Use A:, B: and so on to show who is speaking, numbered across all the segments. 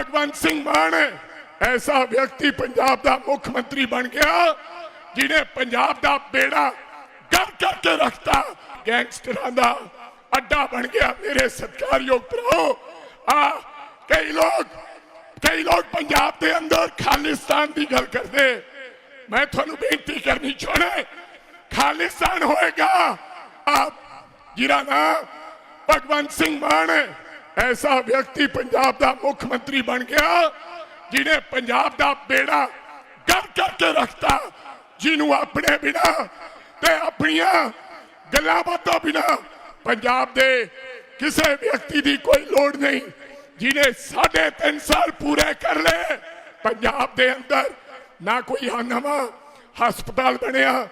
A: ਭਗਵੰਤ ਸਿੰਘ ਮਾਨ ਐਸਾ ਵਿਅਕਤੀ ਪੰਜਾਬ ਦਾ ਮੁੱਖ ਮੰਤਰੀ ਬਣ ਗਿਆ ਜਿਹਨੇ ਪੰਜਾਬ ਦਾ ਬੇੜਾ ਗਰ ਕਰਕੇ ਰੱਖਤਾ। ਗੈਂਗਸਟਰਾਂ ਦਾ ਅੱਡਾ ਬਣ ਗਿਆ ਮੇਰੇ ਸਤਿਕਾਰਯੋਗ ਭਰਾਓ ਆ ਕਈ ਲੋਕ ਕਈ ਲੋਕ ਪੰਜਾਬ ਦੇ ਅੰਦਰ ਖਾਲਿਸਤਾਨ ਦੀ ਗੱਲ ਕਰਦੇ। ਮੈਂ ਤੁਹਾਨੂੰ ਬੇਨਤੀ ਕਰਨੀ ਚਾਹਣਾ ਖਾਲਿਸਤਾਨ ਹੋਏਗਾ। ਆਪ ਜਿਹਦਾ ਨਾਮ ਭਗਵੰਤ ਸਿੰਘ ਮਾਨ ਹੈ, ਐਸਾ ਵਿਅਕਤੀ ਪੰਜਾਬ ਦਾ ਮੁੱਖ ਮੰਤਰੀ ਬਣ ਗਿਆ, ਜਿਹਨੇ ਪੰਜਾਬ ਦਾ ਬੇੜਾ ਗਰ ਕਰਕੇ ਰੱਖਤਾ, ਜਿਹਨੂੰ ਆਪਣੇ ਬਿਨਾ ਤੇ ਆਪਣੀਆਂ ਗੱਲਾਂ ਬਾਤਾਂ ਬਿਨਾ ਪੰਜਾਬ ਦੇ ਕਿਸੇ ਵਿਅਕਤੀ ਦੀ ਕੋਈ ਲੋੜ ਨਹੀਂ, ਜਿਹਨੇ ਸਾਢੇ ਤਿੰਨ ਸਾਲ ਪੂਰੇ ਕਰ ਲਏ, ਪੰਜਾਬ ਦੇ ਅੰਦਰ ਨਾ ਕੋਈ ਨਵਾਂ ਹਸਪਤਾਲ ਬਣਿਆ,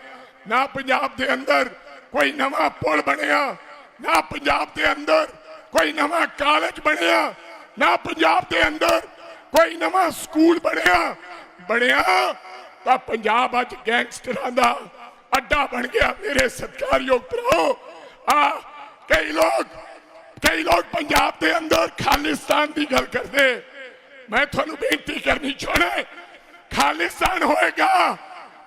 A: ਨਾ ਪੰਜਾਬ ਦੇ ਅੰਦਰ ਕੋਈ ਨਵਾਂ ਪੁਲ ਬਣਿਆ, ਨਾ ਪੰਜਾਬ ਦੇ ਅੰਦਰ ਕੋਈ ਨਵਾਂ ਕਾਲਜ ਬਣਿਆ, ਨਾ ਪੰਜਾਬ ਦੇ ਅੰਦਰ, ਕੋਈ ਨਵਾਂ ਸਕੂਲ ਬਣਿਆ। ਬਣਿਆ ਤਾਂ ਪੰਜਾਬ ਅੱਜ ਗੈਂਗਸਟਰਾਂ ਦਾ ਅੱਡਾ ਬਣ ਗਿਆ ਮੇਰੇ ਸਤਿਕਾਰਯੋਗ ਭਰਾਓ ਆ, ਕਈ ਲੋਕ ਕਈ ਲੋਕ ਪੰਜਾਬ ਦੇ ਅੰਦਰ ਖਾਲਿਸਤਾਨ ਦੀ ਗੱਲ ਕਰਦੇ। ਮੈਂ ਤੁਹਾਨੂੰ ਬੇਨਤੀ ਕਰਨੀ ਚਾਹਣਾ ਖਾਲਿਸਤਾਨ ਹੋਏਗਾ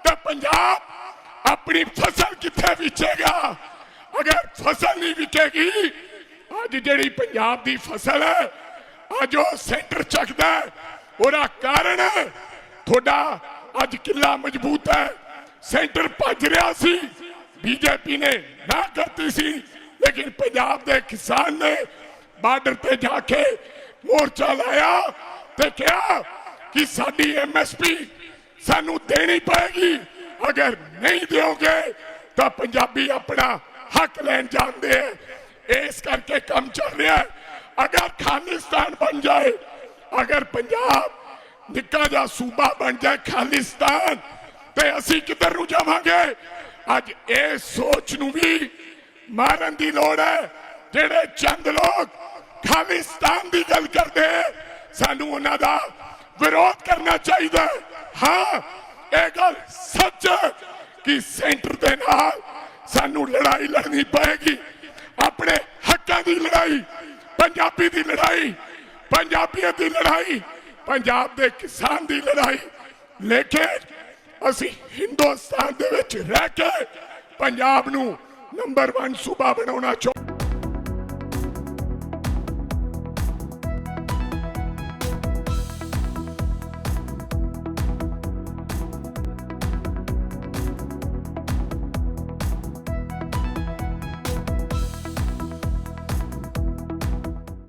A: ਤਾਂ ਪੰਜਾਬ ਆਪਣੀ ਫਸਲ ਕਿੱਥੇ ਵੇਚੇਗਾ ਅਗਰ ਫਸਲ ਨਹੀਂ ਵਿਕੇਗੀ ਅੱਜ ਜਿਹੜੀ ਪੰਜਾਬ ਦੀ ਫਸਲ ਹੈ, ਅੱਜ ਉਹ ਸੈਂਟਰ ਚੱਕਦਾ ਉਹਦਾ ਕਾਰਨ ਤੁਹਾਡਾ ਅੱਜ ਕਿੱਲਾ ਮਜ਼ਬੂਤ ਹੈ। ਸੈਂਟਰ ਭੱਜ ਰਿਹਾ ਸੀ, ਬੀਜੇਪੀ ਨੇ ਨਾ ਕਰਤੀ ਸੀ, ਲੇਕਿਨ ਪੰਜਾਬ ਦੇ ਕਿਸਾਨ ਨੇ ਬਾਰਡਰ ਤੇ ਜਾ ਕੇ ਮੋਰਚਾ ਲਾਇਆ ਤੇ ਕਿਹਾ ਕਿ ਸਾਡੀ ਐਮਐਸਪੀ ਸਾਨੂੰ ਦੇਣੀ ਪਏਗੀ। ਅਗਰ ਨਹੀਂ ਦਿਓਗੇ, ਤਾਂ ਪੰਜਾਬੀ ਆਪਣਾ ਹੱਕ ਲੈਣ ਜਾਂਦੇ ਹੈ। ਇਸ ਕਰਕੇ ਕੰਮ ਚੱਲ ਰਿਹਾ ਹੈ। ਅਗਰ ਖਾਲਿਸਤਾਨ ਬਣ ਜਾਏ ਅਗਰ ਪੰਜਾਬ ਨਿੱਕਾ ਜਿਹਾ ਸੂਬਾ ਬਣ ਜਾਏ ਖਾਲਿਸਤਾਨ ਤੇ ਅਸੀਂ ਕਿੱਧਰ ਨੂੰ ਜਾਵਾਂਗੇ? ਅੱਜ ਇਹ ਸੋਚ ਨੂੰ ਵੀ ਮਾਰਨ ਦੀ ਲੋੜ ਹੈ। ਜਿਹੜੇ ਚੰਦ ਲੋਕ ਖਾਲਿਸਤਾਨ ਦੀ ਗੱਲ ਕਰਦੇ ਹੈ, ਸਾਨੂੰ ਉਹਨਾਂ ਦਾ ਵਿਰੋਧ ਕਰਨਾ ਚਾਹੀਦਾ ਹਾਂ। ਇਹ ਗੱਲ ਸੱਚ ਕਿ ਸੈਂਟਰ ਦੇ ਨਾਲ ਸਾਨੂੰ ਲੜਾਈ ਲੜਨੀ ਪਏਗੀ। ਲੜਾਈ। ਪੰਜਾਬੀ ਦੀ ਲੜਾਈ ਪੰਜਾਬੀਅਤ ਦੀ ਲੜਾਈ, ਪੰਜਾਬ ਦੇ ਕਿਸਾਨ ਦੀ ਲੜਾਈ। ਲੇਕਿਨ ਅਸੀਂ ਹਿੰਦੁਸਤਾਨ ਦੇ ਵਿੱਚ ਰਹਿ ਕੇ ਪੰਜਾਬ ਨੂੰ ਨੰਬਰ 1 ਸੂਬਾ ਬਣਾਉਣਾ ਚਾਹੁੰਦੇ